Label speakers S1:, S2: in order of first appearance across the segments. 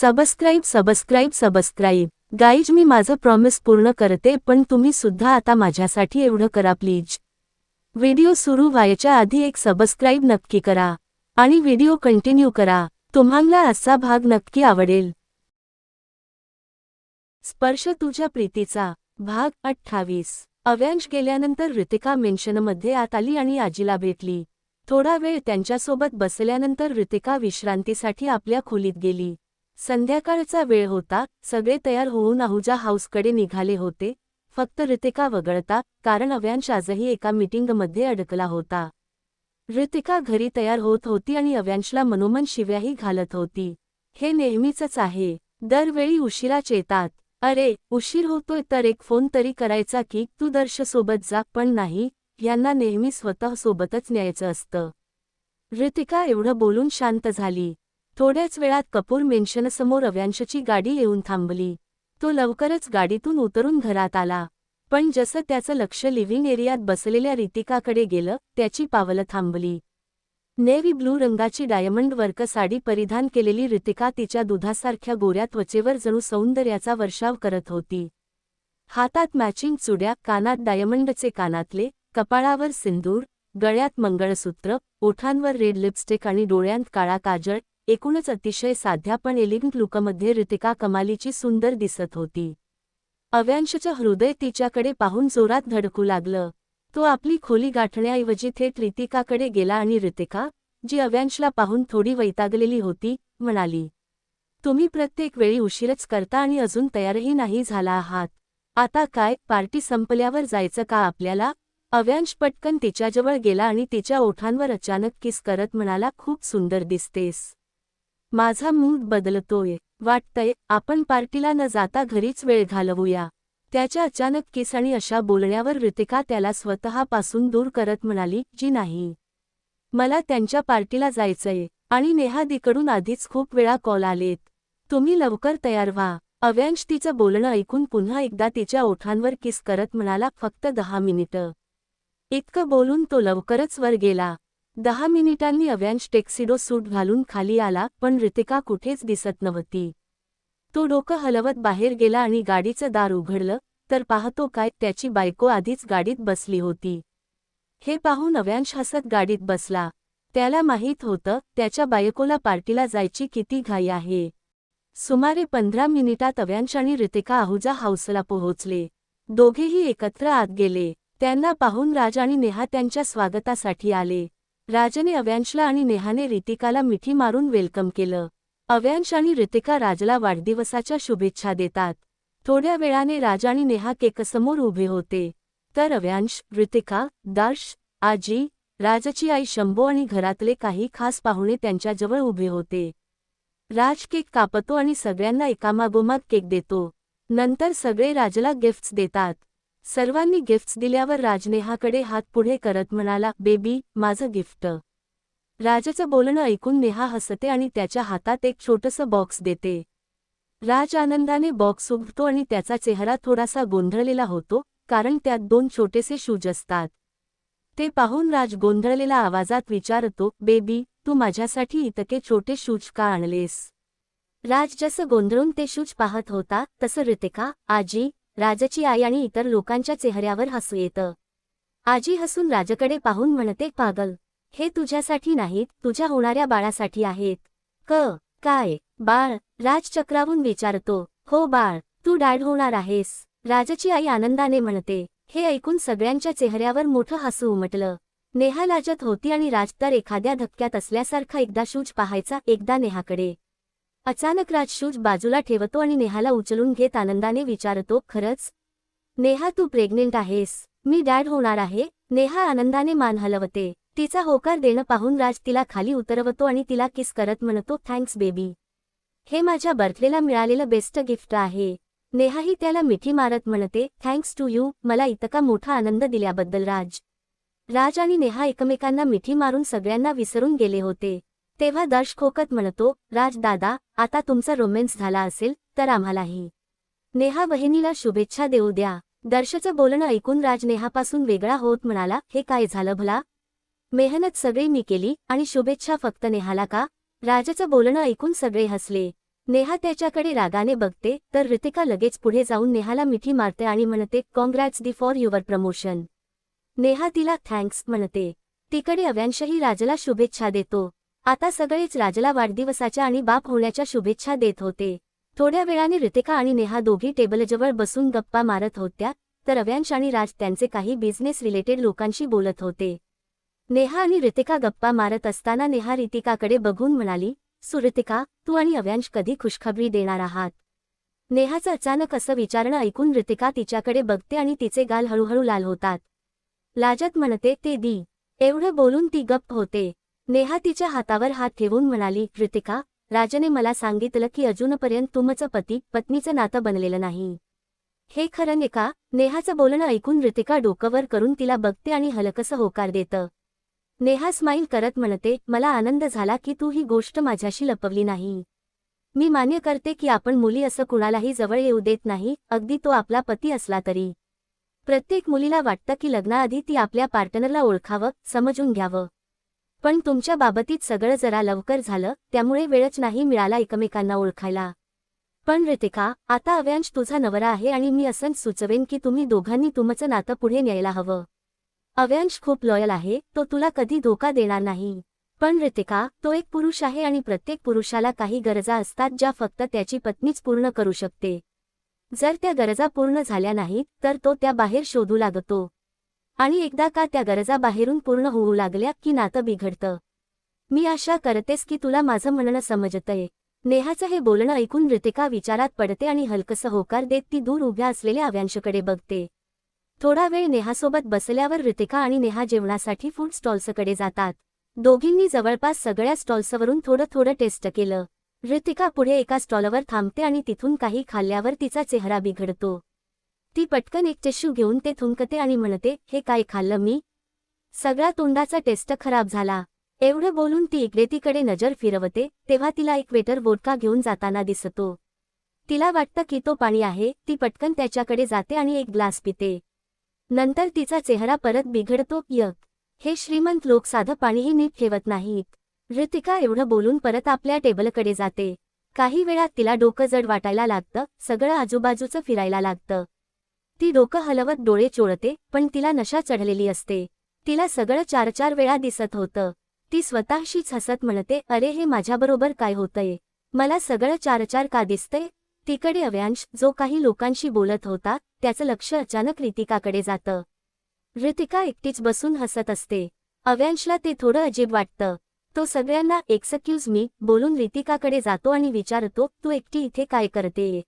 S1: Subscribe subscribe subscribe guys मी माझं promise पूर्ण करते पण तुम्ही सुद्धा आता माझ्यासाठी एवढं करा प्लीज व्हिडिओ सुरू व्हायच्या आधी एक सबस्क्राईब नक्की करा. आणि व्हिडिओ कंटिन्यू करा. तुम्हाला असा भाग नक्की आवडेल. स्पर्श तुझ्या प्रीतीचा. भाग अठ्ठावीस. अव्यांश गेल्यानंतर ऋतिका मेन्शनमध्ये आत आली आणि आजीला भेटली. थोडा वेळ त्यांच्यासोबत बसल्यानंतर ऋतिका विश्रांतीसाठी आपल्या खोलीत गेली. संध्याकाळचा वेळ होता सगळे तयार होऊन आहुजा हाऊसकडे निघाले होते. फक्त ऋतिका वगळता कारण अव्यांश आजही एका मीटिंगमध्ये अडकला होता. ऋतिका घरी तयार होत होती आणि अव्यांशला मनोमन शिव्याही घालत होती. हे नेहमीचंच आहे. दरवेळी उशिराच येतात अरे उशीर होतोय तर एक फोन तरी करायचा की तू दर्शसोबत जा पण नाही यांना नेहमी स्वतःसोबतच न्यायचं असतं. ऋतिका एवढं बोलून शांत झाली. थोड्याच वेळात कपूर मेन्शनसमोर अव्यांशची गाडी येऊन थांबली. तो लवकरच गाडीतून उतरून घरात आला. पण जसं त्याचं लक्ष लिव्हिंग एरियात बसलेल्या रितिकाकडे गेलं त्याची पावलं थांबली. नेव्ही ब्लू रंगाची डायमंड वर्क साडी परिधान केलेली रितिका तिच्या दुधासारख्या गोऱ्या त्वचेवर जणू सौंदर्याचा वर्षाव करत होती. हातात मॅचिंग चुड्या कानात डायमंडचे कानातले कपाळावर सिंदूर गळ्यात मंगळसूत्र ओठांवर रेड लिपस्टिक आणि डोळ्यांत काळा काजळ एकूणच अतिशय साध्या पण एलिंग लुकमध्ये ऋतिका कमालीची सुंदर दिसत होती. अव्यांशचं हृदय तिच्याकडे पाहून जोरात धडकू लागलं. तो आपली खोली गाठण्याऐवजी थेट ऋतिकाकडे गेला आणि ऋतिका जी अव्यांशला पाहून थोडी वैतागलेली होती म्हणाली तुम्ही प्रत्येक वेळी उशीरच करता आणि अजून तयारही नाही झाला आहात. आता काय पार्टी संपल्यावर जायचं का आपल्याला? अव्यांश पटकन तिच्याजवळ गेला आणि तिच्या ओठांवर अचानक किस करत म्हणाला खूप सुंदर दिसतेस. माझा मूड बदलतोय. वाटतंय आपण पार्टीला न जाता घरीच वेळ घालवूया. त्याच्या अचानक किस आणि अशा बोलण्यावर ऋतिका त्याला स्वतःपासून दूर करत म्हणाली जी नाही. मला त्यांच्या पार्टीला जायचंय आणि नेहादीकडून आधीच खूप वेळा कॉल आलेत. तुम्ही लवकर तयार व्हा. अव्यांश तिचं बोलणं ऐकून पुन्हा एकदा तिच्या ओठांवर किस करत म्हणाला फक्त दहा मिनिटं. इतकं बोलून तो लवकरच वर गेला. दहा मिनिटांनी अव्यांश टेक्सिडो सूट घालून खाली आला पण ऋतिका कुठेच दिसत नव्हती. तो डोकं हलवत बाहेर गेला आणि गाडीचं दार उघडलं तर पाहतो काय त्याची बायको आधीच गाडीत बसली होती. हे पाहून अव्यांश हसत गाडीत बसला. त्याला माहीत होतं त्याच्या बायकोला पार्टीला जायची किती घाई आहे. सुमारे पंधरा मिनिटात अव्यांश आणि रितिका आहुजा हाऊसला पोहोचले. दोघेही एकत्र आत गेले. त्यांना पाहून राज आणि नेहा त्यांच्या स्वागतासाठी आले. राजने अव्यांशला आणि नेहाने रितिकाला मिठी मारून वेलकम केलं. अव्यांश आणि ऋतिका राजला वाढदिवसाच्या शुभेच्छा देतात. थोड्या वेळाने राज आणि नेहा केकसमोर उभे होते. तर अव्यांश ऋतिका दर्श आजी राजची आई शंभो आणि घरातले काही खास पाहुणे त्यांच्याजवळ उभे होते. राज केक कापतो आणि सगळ्यांना एकामागोमाग केक देतो. नंतर सगळे राजला गिफ्ट्स देतात. सर्वांनी गिफ्ट्स दिल्यावर राजनेहाकडे हात पुढे करत म्हणाला बेबी माझं गिफ्ट राजचं बोलणं ऐकून नेहा हसते आणि त्याच्या हातात एक छोटंसं बॉक्स देते. राज आनंदाने बॉक्स उघडतो आणि त्याचा चेहरा थोडासा गोंधळलेला होतो कारण त्यात दोन छोटेसे शूज असतात. ते पाहून राज गोंधळलेला आवाजात विचारतो बेबी तू माझ्यासाठी इतके छोटे शूज का आणलेस? राज जसं गोंधळून ते शूज पाहत होता तसं रितिका आजी राजची आई आणि इतर लोकांच्या चेहऱ्यावर हसू येतं. आजी हसून राजकडे पाहून म्हणते पागल हे तुझ्यासाठी नाहीत तुझ्या होणाऱ्या बाळासाठी आहेत. क काय बाळ राज चक्रावून विचारतो हो बाळ तू डॅड होणार आहेस. राजची आई आनंदाने म्हणते हे ऐकून सगळ्यांच्या चेहऱ्यावर मोठं हसू उमटलं. नेहा लाजत होती आणि राज तर एखाद्या धक्क्यात असल्यासारखा एकदा शूज पाहायचा एकदा नेहाकडे. अचानक राज शूज बाजूला ठेवतो आणि नेहाला उचलून घेत आनंदाने विचारतो खरंच? नेहा तू प्रेग्नेंट आहेस. मी डॅड होणार आहे. नेहा आनंदाने मान हलवते. तिचा होकार देणं पाहून राज तिला खाली उतरवतो आणि तिला किस करत म्हणतो थँक्स बेबी. हे माझ्या बर्थडेला मिळालेलं बेस्ट गिफ्ट आहे. नेहाही त्याला मिठी मारत म्हणते थँक्स टू यू. मला इतका मोठा आनंद दिल्याबद्दल राज. राज आणि नेहा एकमेकांना मिठी मारून सगळ्यांना विसरून गेले होते. तेव्हा दर्श खोकत म्हणतो राज दादा आता तुमचा रोमॅन्स झाला असेल तर आम्हालाही. नेहा बहिणीला शुभेच्छा देऊ द्या. दर्शचं बोलणं ऐकून राज नेहापासून वेगळा होत म्हणाला हे काय झालं भला? मेहनत सगळी मी केली आणि शुभेच्छा फक्त नेहाला का? राजाचं बोलणं ऐकून सगळे हसले. नेहा त्याच्याकडे रागाने बघते तर ऋतिका लगेच पुढे जाऊन नेहाला मिठी मारते आणि म्हणते कॉंग्रॅट्स दी फॉर युअर प्रमोशन. नेहा तिला थँक्स म्हणते. तिकडे अव्यांशही राजला शुभेच्छा देतो. आता सगळेच राजला वाढदिवसाच्या आणि बाप होण्याच्या शुभेच्छा देत होते. थोड्या वेळाने रितिका आणि नेहा दोघी टेबलजवळ बसून गप्पा मारत होत्या तर अव्यांश आणि राज त्यांचे काही बिझनेस रिलेटेड लोकांशी बोलत होते. नेहा आणि रितिका गप्पा मारत असताना नेहा रितिकाकडे बघून म्हणाली सुरितिका तू आणि अव्यांश कधी खुशखबरी देणार आहात नेहाचं अचानक असं विचारणं ऐकून रितिका तिच्याकडे बघते आणि तिचे गाल हळूहळू लाल होतात. लाजत म्हणते ते दी. एवढं बोलून ती गप्प होते. नेहा तिच्या हातावर हात ठेवून म्हणाली कृतिका राजने मला सांगितलं की अजूनपर्यंत तुमचं पती पत्नीचं नातं बनलेलं नाही. हे खरं ने का नेहाचं बोलणं ऐकून ऋतिका डोकंवर करून तिला बघते आणि हलकसं होकार देतं. नेहा स्माईल करत म्हणते मला आनंद झाला की तू ही गोष्ट माझ्याशी लपवली नाही. मी मान्य करते की आपण मुली असं कुणालाही जवळ येऊ देत नाही अगदी तो आपला पती असला तरी. प्रत्येक मुलीला वाटतं की लग्नाआधी ती आपल्या पार्टनरला ओळखावं समजून घ्यावं. पण तुमच्या बाबतीत सगळं जरा लवकर झालं त्यामुळे वेळच नाही मिळाला एकमेकांना ओळखायला. पण ऋतिका आता अव्यांश तुझा नवरा आहे आणि मी असं सुचवेन की तुम्ही दोघांनी तुमचं नातं पुढे न्यायला हवं. अव्यांश खूप लॉयल आहे तो तुला कधी धोका देणार नाही. पण ऋतिका तो एक पुरुष आहे आणि प्रत्येक पुरुषाला काही गरजा असतात ज्या फक्त त्याची पत्नीच पूर्ण करू शकते. जर त्या गरजा पूर्ण झाल्या नाहीत तर तो त्या बाहेर शोधू लागतो. आणि एकदा का त्या गरजा बाहेरून पूर्ण होऊ लागल्या की नातं बिघडतं. मी आशा करतेस की तुला माझं म्हणणं समजतंय. नेहाचं हे बोलणं ऐकून ऋतिका विचारात पडते आणि हलकसं होकार देत ती दूर उभ्या असलेल्या अव्यांशकडे बघते. थोडा वेळ नेहासोबत बसल्यावर ऋतिका आणि नेहा जेवणासाठी फूड स्टॉल्सकडे जातात. दोघींनी जवळपास सगळ्या स्टॉल्सवरून थोडं थोडं टेस्ट केलं. ऋतिका पुढे एका स्टॉलवर थांबते आणि तिथून काही खाल्ल्यावर तिचा चेहरा बिघडतो. ती पटकन एक टिश्यू घेऊन ते थुंकते आणि म्हणते हे काय खाल्लं मी? सगळा तोंडाचा टेस्ट खराब झाला. एवढं बोलून ती इकडे तिकडे नजर फिरवते तेव्हा तिला एक वेटर वोडका घेऊन जाताना दिसतो. तिला वाटतं की तो पाणी आहे ती पटकन त्याच्याकडे जाते आणि एक ग्लास पिते. नंतर तिचा चेहरा परत बिघडतो यक हे श्रीमंत लोक साधं पाणीही नीट ठेवत नाहीत. ऋतिका एवढं बोलून परत आपल्या टेबलकडे जाते. काही वेळात तिला डोकं जड वाटायला लागतं सगळं आजूबाजूचं फिरायला लागतं. ती डोकं हलवत डोळे चोळते पण तिला नशा चढलेली असते. तिला सगळं चार चार वेळा दिसत होतं. ती स्वतःशीच हसत म्हणते अरे हे माझ्याबरोबर काय होतंय? मला सगळं चार चार का दिसतंय? तिकडे अव्यांश जो काही लोकांशी बोलत होता त्याचं लक्ष अचानक रितिकाकडे जातं. रितिका एकटीच बसून हसत असते. अव्यांशला ते थोडं अजीब वाटतं. तो सगळ्यांना एक्सक्यूज मी बोलून रितिकाकडे जातो आणि विचारतो तू एकटी इथे काय करते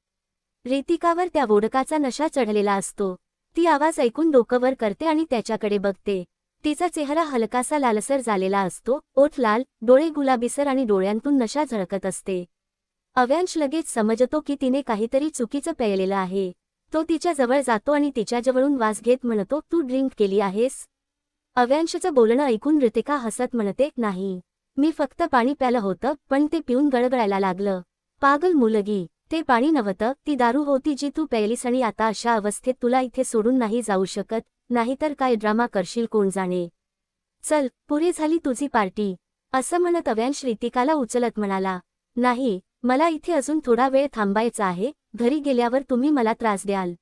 S1: रेतिकावर त्या वोडकाचा नशा चढलेला असतो. ती आवाज ऐकून डोकंवर करते आणि त्याच्याकडे बघते. तिचा चेहरा हलकासा लालसर झालेला असतो. ओठ लाल डोळे गुलाबीसर आणि डोळ्यांतून नशा झळकत असते. अव्यांश लगेच समजतो की तिने काहीतरी चुकीचं प्यायलेलं आहे. तो तिच्या जवळ जातो आणि तिच्याजवळून वास घेत म्हणतो तू ड्रिंक केली आहेस? अव्यांशचं बोलणं ऐकून ऋतिका हसत म्हणते नाही. मी फक्त पाणी प्यालं होतं पण ते पिऊन गळगळायला लागलं. पागल मुलगी. ते पाणी नव्हतं ती दारू होती जी तू प्यायलीस आणि आता अशा अवस्थेत तुला इथे सोडून नाही जाऊ शकत नाहीतर काय ड्रामा करशील कोण जाणे? चल पुरे झाली तुझी पार्टी. असं म्हणत अव्यांश रितिकाला उचलत म्हणाला. नाही मला इथे अजून थोडा वेळ थांबायचा आहे घरी गेल्यावर तुम्ही मला त्रास द्याल.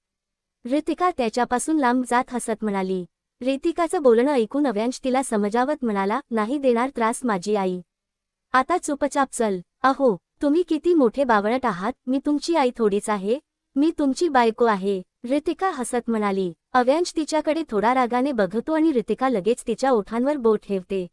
S1: ऋतिका त्याच्यापासून लांब जात हसत म्हणाली. रितिकाचं बोलणं ऐकून अव्यांश तिला समजावत म्हणाला नाही देणार त्रास माझी आई. आता चुपचाप चल. अहो तुम्ही किती मोठे बावळट आहात मी तुमची आई थोडीच आहे मी तुमची बायको आहे रितिका हसत म्हणाली. अव्यांश तिच्याकडे थोडा रागाने बघतो आणि रितिका लगेच तिच्या ओठांवर बोट ठेवते.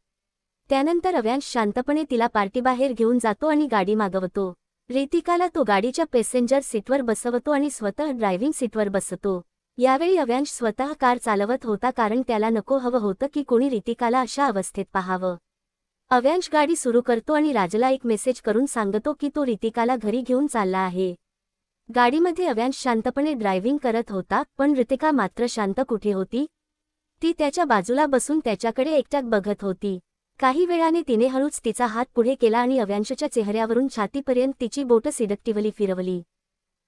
S1: त्यानंतर अव्यांश शांतपणे तिला पार्टीबाहेर घेऊन जातो आणि गाडी मागवतो. रितिकाला तो गाडीच्या पॅसेंजर सीटवर बसवतो आणि स्वतः ड्रायव्हिंग सीटवर बसतो. यावेळी अव्यांश स्वतः कार चालवत होता कारण त्याला नको हवं होतं की कोणी रितिकाला अशा अवस्थेत पाहावं. अव्यांश गाडी सुरू करतो आणि राजला एक मेसेज करून सांगतो की तो रितिकाला घरी घेऊन चालला आहे. गाडीमध्ये अव्यांश शांतपणे ड्रायव्हिंग करत होता पण रितिका मात्र शांत कुठे होती? ती त्याच्या बाजूला बसून त्याच्याकडे एकट्याक बघत होती. काही वेळाने तिने हळूच तिचा हात पुढे केला आणि अव्यांशच्या चेहऱ्यावरून छातीपर्यंत तिची बोट सिडक्टिवली फिरवली.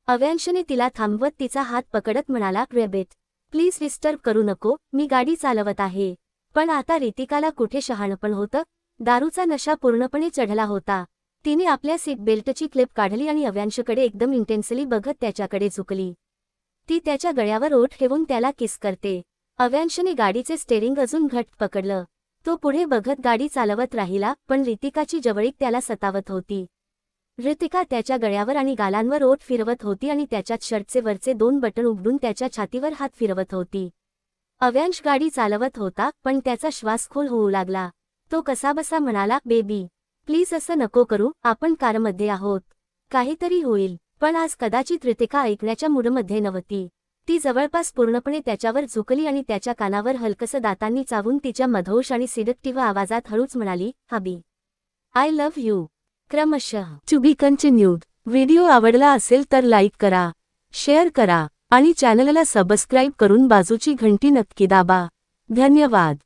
S1: अव्यांशने तिला थांबवत तिचा हात पकडत म्हणाला रेबेट प्लीज डिस्टर्ब करू नको. मी गाडी चालवत आहे. पण आता रितिकाला कुठे शहाणपण होतं? दारूचा नशा पूर्णपणे चढला होता. तिने आपल्या सीट बेल्टची क्लिप काढली आणि अव्यांशकडे एकदम इंटेन्सली बघत त्याच्याकडे झुकली. ती त्याच्या गळ्यावर ओठ ठेवून त्याला किस करते. अव्यांशने गाडीचे स्टेरिंग अजून घट पकडलं. तो पुढे बघत गाडी चालवत राहिला पण रितिकाची जवळीक त्याला सतावत होती. रितिका त्याच्या गळ्यावर आणि गालांवर ओठ फिरवत होती आणि त्याच्यात शर्टचे वरचे दोन बटन उघडून त्याच्या छातीवर हात फिरवत होती. अव्यांश गाडी चालवत होता पण त्याचा श्वास खोल होऊ लागला. तो कसाबसा म्हणाला बेबी प्लीज असं नको करू आपण कारमध्ये आहोत. काहीतरी होईल पण आज कदाचित रितिका ऐकण्याच्या मूडमध्ये नव्हती. ती जवळपास पूर्णपणे त्याच्यावर झुकली आणि त्याच्या कानावर हलकसं दातांनी चावून तिच्या मधोश आणि सिडक्टिव्ह आवाजात हळूच म्हणाली हबी आय लव्ह यू क्रमशः टू बी कंटिन्यूड व्हिडिओ आवडला असेल तर लाईक करा शेअर करा आणि चॅनलला सबस्क्राईब करून बाजूची घंटी नक्की दाबा. धन्यवाद.